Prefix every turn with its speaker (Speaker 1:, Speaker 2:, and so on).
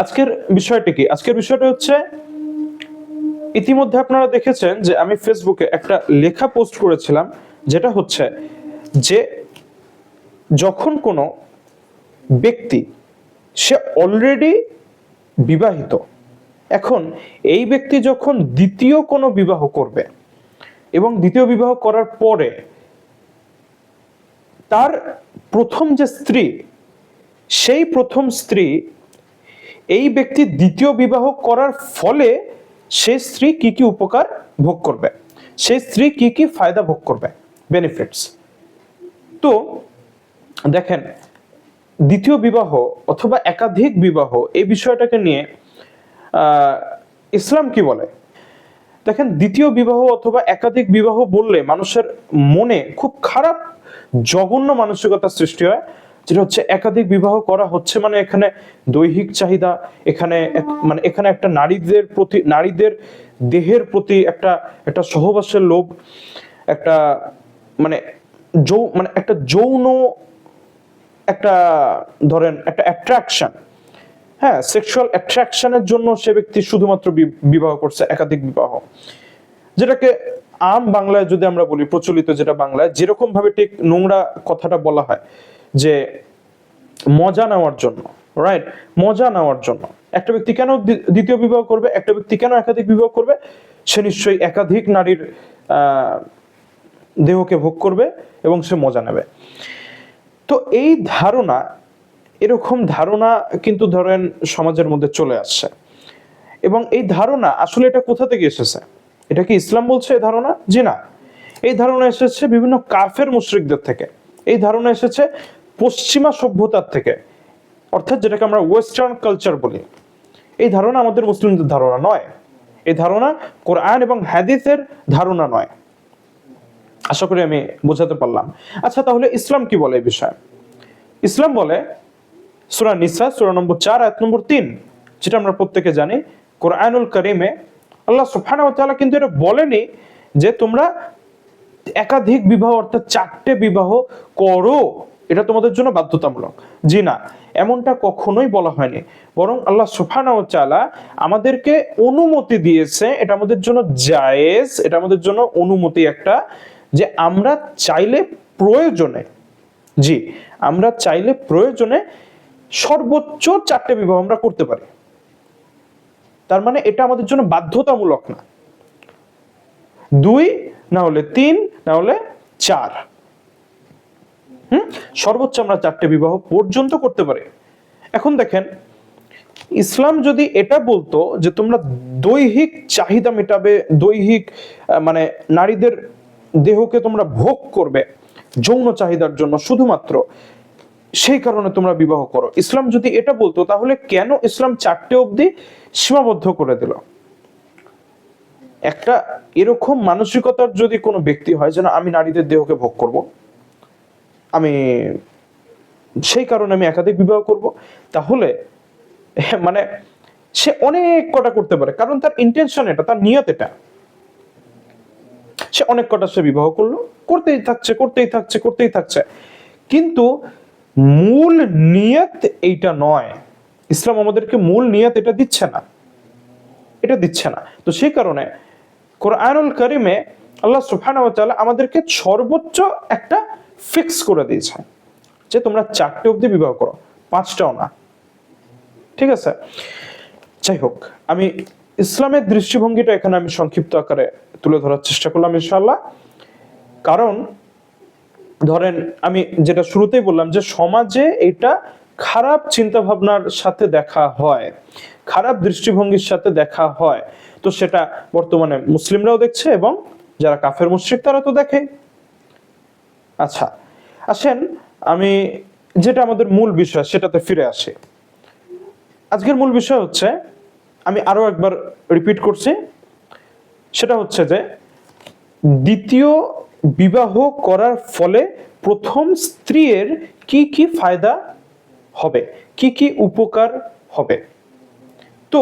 Speaker 1: আজকের বিষয়টি কি? আজকের বিষয়টা হচ্ছে, ইতিমধ্যে আপনারা দেখেছেন যে আমি ফেসবুকে একটা লেখা পোস্ট করেছিলাম, যেটা হচ্ছে যে যখন কোনো ব্যক্তি, সে অলরেডি বিবাহিত, এখন এই ব্যক্তি যখন দ্বিতীয় কোনো বিবাহ করবে এবং দ্বিতীয় বিবাহ করার পরে তার প্রথম যে স্ত্রী, সেই প্রথম স্ত্রী এই ব্যক্তি দ্বিতীয় বিবাহ করার ফলে সে স্ত্রী কি কি উপকার ভোগ করবে? সে স্ত্রী কি কি ফায়দা ভোগ করবে? বেনিফিটস তো দেখেন, দ্বিতীয় বিবাহ অথবা একাধিক বিবাহ এই বিষয়টাকে নিয়ে ইসলাম কি বলে? দেখেন, দ্বিতীয় বিবাহ অথবা একাধিক বিবাহ বললে মানুষের মনে খুব খারাপ, জঘন্য মানসিকতা সৃষ্টি হয়। যেটা হচ্ছে একাধিক বিবাহ করা হচ্ছে মানে এখানে দৈহিক চাহিদা, এখানে মানে এখানে একটা নারীদের প্রতি, নারীদের দেহের প্রতি একটা একটা সহবাসের লোভ, একটা মানে যৌ মানে একটা যৌন, একটা ধরেন একটা অ্যাট্রাকশন হ্যাঁ সেক্সুয়াল অ্যাট্রাকশনের জন্য সে ব্যক্তি শুধুমাত্র বিবাহ করছে, একাধিক বিবাহ। যেটাকে আম বাংলায় যদি আমরা বলি, প্রচলিত যেটা বাংলায় যেরকম ভাবে ঠিক নোংরা কথাটা বলা হয় যে মজা নেওয়ার জন্য রাইট মজা নেওয়ার জন্য। একটা ব্যক্তি কেন দ্বিতীয় বিবাহ করবে? একটা ব্যক্তি কেন একাধিক বিবাহ করবে? সে নিশ্চয়ই একাধিক নারীর দেহকে ভোগ করবে এবং সে মজা নেবে। তো এই ধারণা, এরকম ধারণা কিন্তু ধরেন সমাজের মধ্যে চলে আসছে। এবং এই ধারণা আসলে এটা কোথা থেকে এসেছে? এটা কি ইসলাম বলছে এই ধারণা? জি না। এই ধারণা এসেছে বিভিন্ন কাফের মুশরিকদের থেকে। এই ধারণা এসেছে পশ্চিমা সভ্যতার থেকে, অর্থাৎ যেটাকে আমরা ওয়েস্টার্ন কালচার বলি। এই ধারণা আমাদের মুসলিমদের ধারণা নয়। এই ধারণা কোরআন এবং হাদিসের ধারণা নয়। আশা করি আমি বোঝাতে পারলাম। আচ্ছা তাহলে ইসলাম কি বলে এই বিষয়ে? ইসলাম বলে সূরা নিসা, সূরা নম্বর চার, আয়াত নম্বর তিন, যেটা আমরা প্রত্যেকে জানি, কোরআনুল করিমে আল্লাহ তাআলা কিন্তু এটা বলেনি যে তোমরা একাধিক বিবাহ, অর্থাৎ চারটে বিবাহ করো। এটা তোমাদের জন্য বাধ্যতামূলক। জি না, এমনটা কখনোই বলা হয়নি। বরং আল্লাহ ওয়া তাআলা আমাদেরকে অনুমতি দিয়েছে, এটা আমাদের জন্য জায়েজ, এটা আমাদের জন্য অনুমতি একটা যে আমরা চাইলে প্রয়োজনে, জি, আমরা চাইলে প্রয়োজনে সর্বোচ্চ চারটে বিবাহ আমরা করতে পারি। তার মানে এটা আমাদের জন্য বাধ্যতামূলক না। দুই, না হলে তিন, না হলে চার। সর্বোচ্চ আমরা চারটে বিবাহ পর্যন্ত করতে পারি। এখন দেখেন, ইসলাম যদি এটা বলতো যে তোমরা দৈহিক চাহিদা মেটাবে, দৈহিক মানে নারীদের দেহকে তোমরা ভোগ করবে, যৌন চাহিদার জন্য শুধুমাত্র, সেই কারণে তোমরা বিবাহ করো। ইসলাম যদি এটা বলতো, তাহলে কেন ইসলাম চারটে অবধি সীমাবদ্ধ করে দিল? একটা এরকম মানসিকতার যদি কোনো ব্যক্তি হয় যেন আমি নারীদের দেহকে ভোগ করব আমি সেই কারণে আমি একাধিক বিবাহ করব। তাহলে হ্যাঁ, মানে সে অনেক কটা করতে পারে। কারণ তার ইন্টেনশন এটা তার নিয়ত এটা। সে অনেক কটা সে বিবাহ করল। করতেই থাকছে করতেই থাকছে করতেই থাকছে। কিন্তু মূল নিয়ত এইটা নয়। ইসলাম আমাদেরকে মূল নিয়ত এটা দিচ্ছে না। এটা দিচ্ছে না। তো সেই কারণে কোরআনুল করিমে আল্লাহ ওয়া আমাদেরকে সর্বোচ্চ একটা ফিক্স করে দিয়েছে। যে তোমরা চারটে অবধি বিবাহ করো, পাঁচটাও না। ঠিক আছে? যাই হোক, আমি ইসলামের দৃষ্টিভঙ্গিটা এখানে আমি সংক্ষিপ্ত আকারে তুলে ধরার চেষ্টা করলাম ইনশাআল্লাহ। কারণ, ধরেন আমি যেটা শুরুতেই বললাম যে সমাজে এটা খারাপ চিন্তা ভাবনার সাথে দেখা হয়, খারাপ দৃষ্টিভঙ্গির সাথে দেখা হয়। তো সেটা বর্তমানে মুসলিমরাও দেখছে এবং যারা কাফের, মুশরিক তারা তো দেখে। আচ্ছা আসেন, আমি যেটা আমাদের মূল বিষয়, সেটাতে ফিরে আসি। আজকের মূল বিষয় হচ্ছে, আমি আরও একবার রিপিট করছি, সেটা হচ্ছে যে, দ্বিতীয় বিবাহ করার ফলে প্রথম স্ত্রীর কি কি ফায়দা হবে? কি কি উপকার হবে? তো